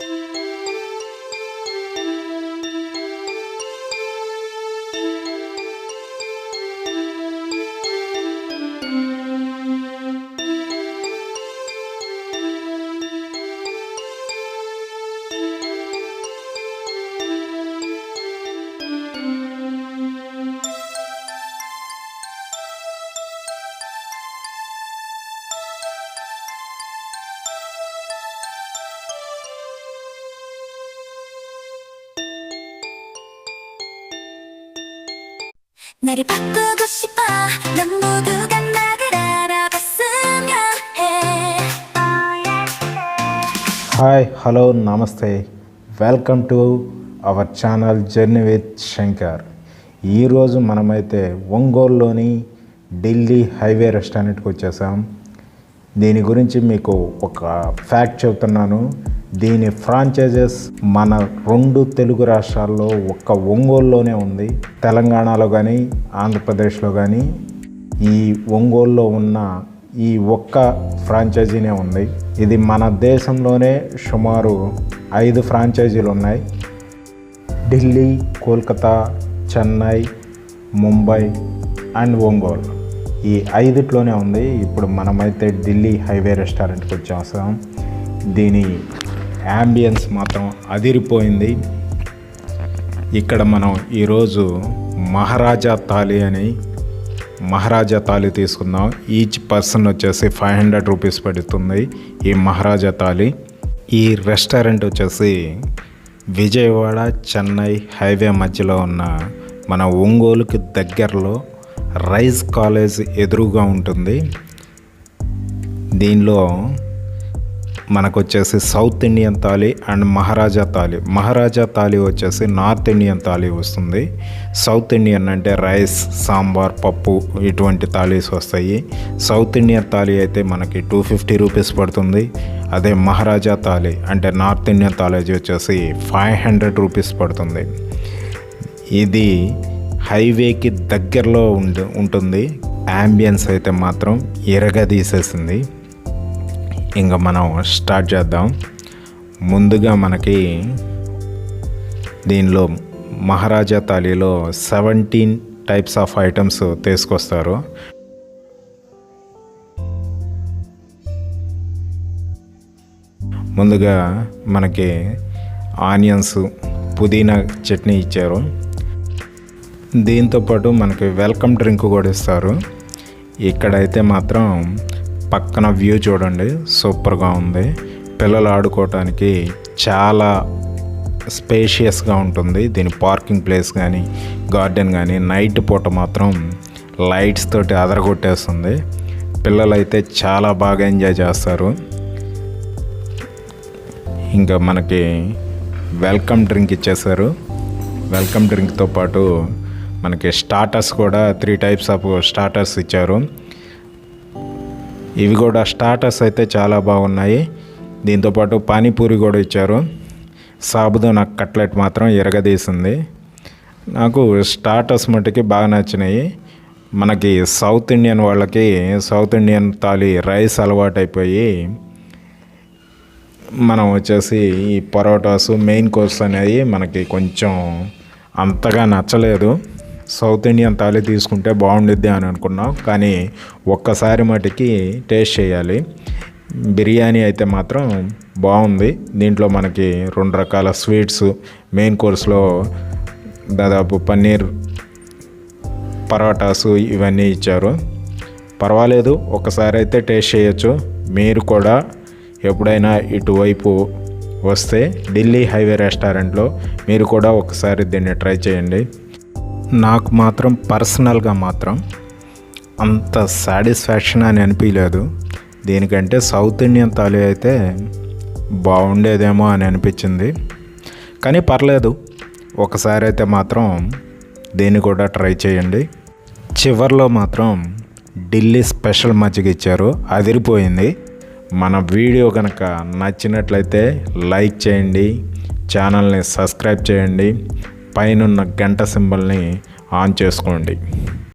Música 나를 바꾸고 싶어 넌 모두가 나를 알아봤으면 해 hi hello నమస్తే welcome to our channel journey with Shankar ఈరోజు మనమైతే ఒంగోలులోని ఢిల్లీ హైవే రెస్టారెంట్కి వచ్చేసాం దీని గురించి మీకు ఒక ఫ్యాక్ట్ చెబుతున్నాను దీని ఫ్రాంచైజెస్ మన రెండు తెలుగు రాష్ట్రాల్లో ఒక్క ఒంగోలులోనే ఉంది. తెలంగాణలో కానీ ఆంధ్రప్రదేశ్లో కానీ ఈ ఒంగోలులో ఉన్న ఈ ఒక్క ఫ్రాంచైజీనే ఉంది. ఇది మన దేశంలోనే సుమారు ఐదు ఫ్రాంచైజీలు ఉన్నాయి. ఢిల్లీ కోల్కతా చెన్నై ముంబై అండ్ ఒంగోలు. ఈ ఐదుట్లోనే ఉంది. ఇప్పుడు మనమైతే ఢిల్లీ హైవే రెస్టారెంట్కి వచ్చేసాం దీని యాంబియన్స్ మాత్రం అదిరిపోయింది. ఇక్కడ మనం ఈరోజు మహారాజా తాలి అని మహారాజా తాలి తీసుకుందాం. ఈచ్ పర్సన్ వచ్చేసి ఫైవ్ హండ్రెడ్ రూపీస్ పడుతుంది ఈ మహారాజా తాలి ఈ రెస్టారెంట్ వచ్చేసి విజయవాడ చెన్నై హైవే మధ్యలో ఉన్న మన ఒంగోలుకి దగ్గరలో రైస్ కాలేజ్ ఎదురుగా ఉంటుంది. దీనిలో మనకు వచ్చేసి south Indian thali and Maharaja thali Maharaja thali వచ్చేసి నార్త్ ఇండియన్ థాలీ వస్తుంది. సౌత్ ఇండియన్ అంటే రైస్ సాంబార్ పప్పు ఇటువంటి థాలీస్ వస్తాయి. సౌత్ ఇండియన్ థాలీ అయితే మనకి టూ ఫిఫ్టీ రూపీస్ పడుతుంది. అదే మహారాజా థాలీ అంటే నార్త్ ఇండియన్ థాలీ వచ్చేసి ఫైవ్ హండ్రెడ్ రూపీస్ పడుతుంది. ఇది హైవేకి దగ్గరలో ఉండి ఉంటుంది. యాంబియన్స్ అయితే మాత్రం ఎరగదీసేసింది ఇంకా మనం స్టార్ట్ చేద్దాం. ముందుగా మనకి దీనిలో మహారాజా థాలీలో సెవెంటీన్ టైప్స్ ఆఫ్ ఐటమ్స్ తీసుకొస్తారు. ముందుగా మనకి ఆనియన్స్ పుదీనా చట్నీ ఇచ్చారు. దీంతోపాటు మనకి వెల్కమ్ డ్రింక్ కూడా ఇస్తారు. ఇక్కడైతే మాత్రం పక్కన వ్యూ చూడండి. సూపర్గా ఉంది. పిల్లలు ఆడుకోవటానికి చాలా స్పేషియస్గా ఉంటుంది. దీని పార్కింగ్ ప్లేస్ కానీ గార్డెన్ కానీ నైట్ పూట మాత్రం లైట్స్ తోటి అదరగొట్టేస్తుంది. పిల్లలైతే చాలా బాగా ఎంజాయ్ చేస్తారు. ఇంకా మనకి వెల్కమ్ డ్రింక్ ఇచ్చేసారు వెల్కమ్ డ్రింక్తో పాటు మనకి స్టార్టర్స్ కూడా త్రీ టైప్స్ ఆఫ్ స్టార్టర్స్ ఇచ్చారు. ఇవి కూడా స్టార్టర్స్ అయితే చాలా బాగున్నాయి. దీంతోపాటు పానీపూరి కూడా ఇచ్చారు. సాబుదానా కట్లెట్ మాత్రం ఎరగదీసింది. నాకు స్టార్టర్స్ మట్టుకి బాగా నచ్చినాయి. మనకి సౌత్ ఇండియన్ వాళ్ళకి సౌత్ ఇండియన్ తాలి రైస్ అలవాటైపోయి మనం వచ్చేసి ఈ పరోటాస్ మెయిన్ కోర్స్ అనేది మనకి కొంచెం అంతగా నచ్చలేదు. సౌత్ ఇండియన్ థాలీ తీసుకుంటే బాగుండిద్ది అని అనుకున్నాం. కానీ ఒక్కసారి మటుకి టేస్ట్ చేయాలి. బిర్యానీ అయితే మాత్రం బాగుంది. దీంట్లో మనకి రెండు రకాల స్వీట్స్. మెయిన్ కోర్స్లో దాదాపు పన్నీర్ పరోటాసు ఇవన్నీ ఇచ్చారు. పర్వాలేదు ఒకసారి అయితే టేస్ట్ చేయొచ్చు. మీరు కూడా ఎప్పుడైనా ఇటువైపు వస్తే ఢిల్లీ హైవే రెస్టారెంట్లో మీరు కూడా ఒకసారి దీన్ని ట్రై చేయండి. నాకు మాత్రం పర్సనల్గా మాత్రం అంత సాటిస్ఫాక్షన్ అని అనిపించలేదు దీనికంటే సౌత్ ఇండియన్ థాలీ అయితే బాగుండేదేమో అని అనిపించింది. కానీ పర్లేదు. ఒకసారి అయితే మాత్రం దీన్ని కూడా ట్రై చేయండి. చివర్లో మాత్రం ఢిల్లీ స్పెషల్ మజ్జిగ ఇచ్చారు. అదిరిపోయింది. మన వీడియో కనుక నచ్చినట్లయితే లైక్ చేయండి. ఛానల్ని సబ్స్క్రైబ్ చేయండి. పైనున్న గంట సింబల్ని ఆన్ చేసుకోండి.